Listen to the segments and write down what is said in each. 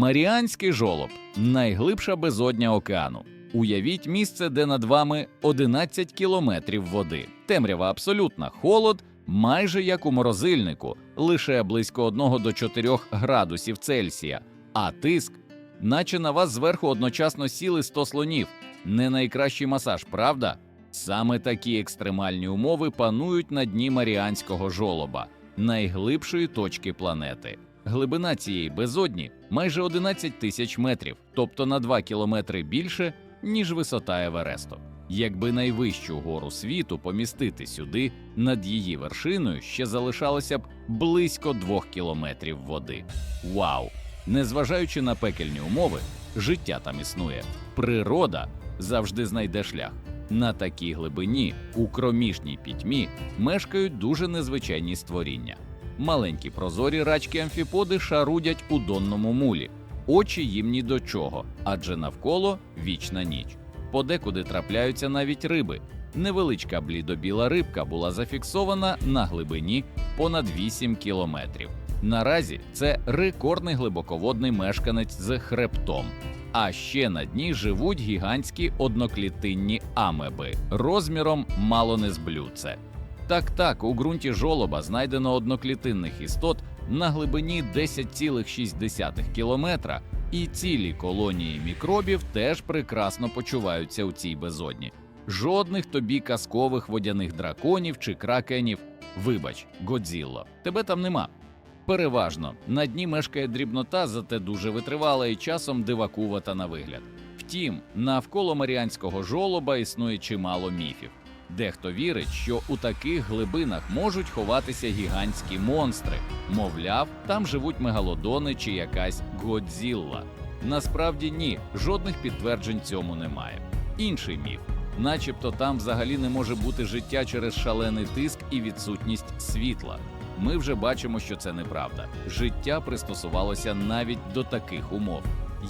Маріанський жолоб найглибша безодня океану. Уявіть місце, де над вами 11 кілометрів води. Темрява абсолютна, холод майже як у морозильнику, лише близько 1 до 4 градусів Цельсія, а тиск, наче на вас зверху одночасно сіли 100 слонів. Не найкращий масаж, правда? Саме такі екстремальні умови панують на дні Маріанського жолоба, найглибшої точки планети. Глибина цієї безодні майже 11 тисяч метрів, тобто на 2 кілометри більше, ніж висота Евересту. Якби найвищу гору світу помістити сюди, над її вершиною ще залишалося б близько 2 кілометрів води. Вау! Незважаючи на пекельні умови, життя там існує. Природа завжди знайде шлях. На такій глибині, у кромішній пітьмі, мешкають дуже незвичайні створіння. Маленькі прозорі рачки амфіподи шарудять у донному мулі. Очі їм ні до чого, адже навколо вічна ніч. Подекуди трапляються навіть риби. Невеличка блідобіла рибка була зафіксована на глибині понад 8 кілометрів. Наразі це рекордний глибоководний мешканець з хребтом. А ще на дні живуть гігантські одноклітинні амеби розміром мало не з блюдце. Так, так, у ґрунті жолоба знайдено одноклітинних істот на глибині 10,6 кілометра, і цілі колонії мікробів теж прекрасно почуваються у цій безодні. Жодних тобі казкових водяних драконів чи кракенів. Вибач, Годзілло, тебе там нема. Переважно на дні мешкає дрібнота, зате дуже витривала і часом дивакувата на вигляд. Втім, навколо Маріанського жолоба існує чимало міфів. Дехто вірить, що у таких глибинах можуть ховатися гігантські монстри. Мовляв, там живуть мегалодони чи якась Годзілла. Насправді ні, жодних підтверджень цьому немає. Інший міф, начебто там взагалі не може бути життя через шалений тиск і відсутність світла. Ми вже бачимо, що це неправда. Життя пристосувалося навіть до таких умов.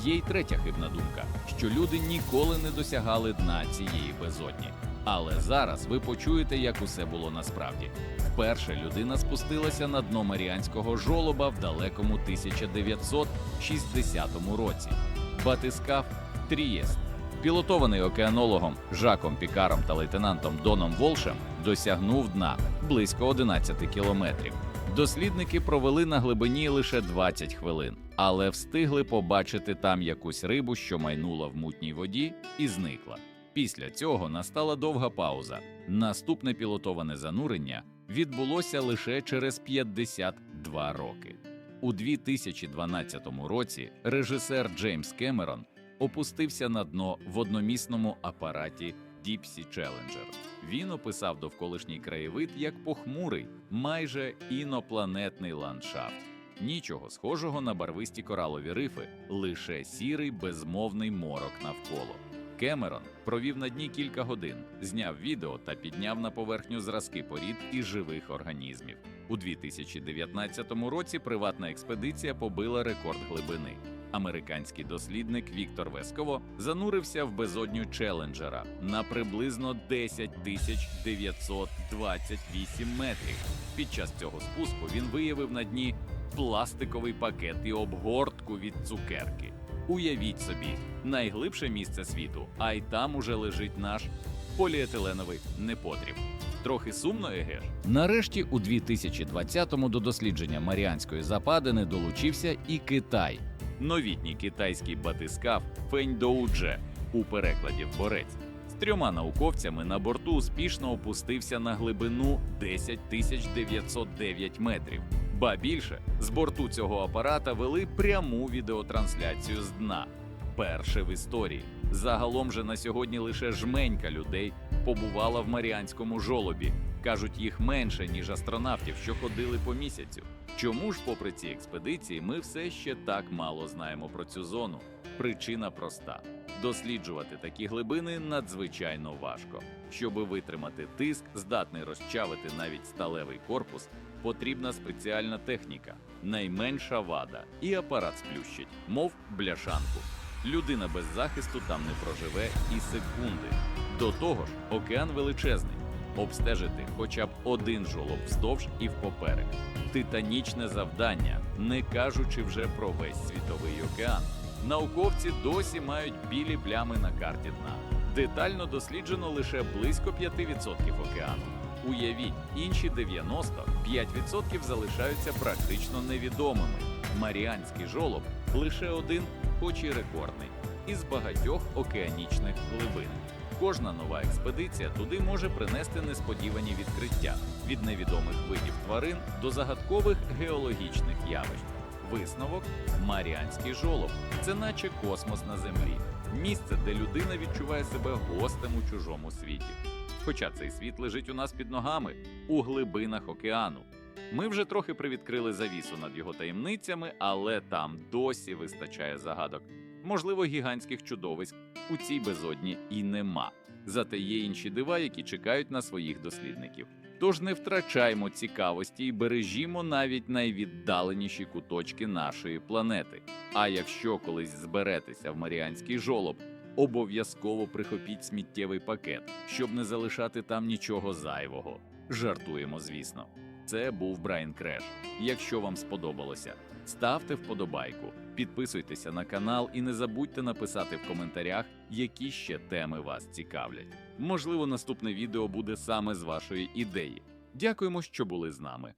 Є й третя хибна думка, що люди ніколи не досягали дна цієї безодні. Але зараз ви почуєте, як усе було насправді. Вперше людина спустилася на дно Маріанського жолоба в далекому 1960 році. Батискаф Трієст, пілотований океанологом Жаком Пікаром та лейтенантом Доном Волшем, досягнув дна близько 11 кілометрів. Дослідники провели на глибині лише 20 хвилин, але встигли побачити там якусь рибу, що майнула в мутній воді, і зникла. Після цього настала довга пауза. Наступне пілотоване занурення відбулося лише через 52 роки. У 2012 році режисер Джеймс Кемерон опустився на дно в одномісному апараті Deep Sea Challenger. Він описав довколишній краєвид як похмурий, майже інопланетний ландшафт. Нічого схожого на барвисті коралові рифи, лише сірий безмовний морок навколо. Кемерон провів на дні кілька годин, зняв відео та підняв на поверхню зразки порід і живих організмів. У 2019 році приватна експедиція побила рекорд глибини. Американський дослідник Віктор Весково занурився в безодню Челенджера на приблизно 10 тисяч 928 метрів. Під час цього спуску він виявив на дні пластиковий пакет і обгортку від цукерки. Уявіть собі, найглибше місце світу, а й там уже лежить наш поліетиленовий непотріб. Трохи сумно, еге? Нарешті, у 2020-му до дослідження Маріанської западини долучився і Китай. Новітній китайський батискаф Феньдоудже у перекладі борець з трьома науковцями на борту успішно опустився на глибину 10 тисяч 909 метрів. Ба більше з борту цього апарата вели пряму відеотрансляцію з дна. Перше в історії. Загалом же на сьогодні лише жменька людей побувала в Маріанському жолобі. Кажуть, їх менше, ніж астронавтів, що ходили по місяцю. Чому ж, попри ці експедиції, ми все ще так мало знаємо про цю зону? Причина проста: досліджувати такі глибини надзвичайно важко. Щоби витримати тиск, здатний розчавити навіть сталевий корпус, потрібна спеціальна техніка, найменша вада, і апарат сплющить, мов бляшанку. Людина без захисту там не проживе і секунди. До того ж, океан величезний. обстежити хоча б один жолоб вздовж і впоперек. Титанічне завдання, не кажучи вже про весь світовий океан. Науковці досі мають білі плями на карті дна. Детально досліджено лише близько 5% океану. Уявіть, інші 90 5% залишаються практично невідомими. Маріанський жолоб лише один, хоч і рекордний, із багатьох океанічних глибин. Кожна нова експедиція туди може принести несподівані відкриття від невідомих видів тварин до загадкових геологічних явищ. Висновок Маріанський жолоб це наче космос на землі, місце, де людина відчуває себе гостем у чужому світі. Хоча цей світ лежить у нас під ногами у глибинах океану. Ми вже трохи привідкрили завісу над його таємницями, але там досі вистачає загадок. Можливо, гігантських чудовиськ у цій безодні і нема. Зате є інші дива, які чекають на своїх дослідників. Тож не втрачаймо цікавості і бережімо навіть найвіддаленіші куточки нашої планети. А якщо колись зберетеся в Маріанський жолоб, обов'язково прихопіть сміттєвий пакет, щоб не залишати там нічого зайвого. Жартуємо, звісно. Це був Брайан Креш. Якщо вам сподобалося, ставте вподобайку, підписуйтеся на канал і не забудьте написати в коментарях, які ще теми вас цікавлять. Можливо, наступне відео буде саме з вашої ідеї. Дякуємо, що були з нами.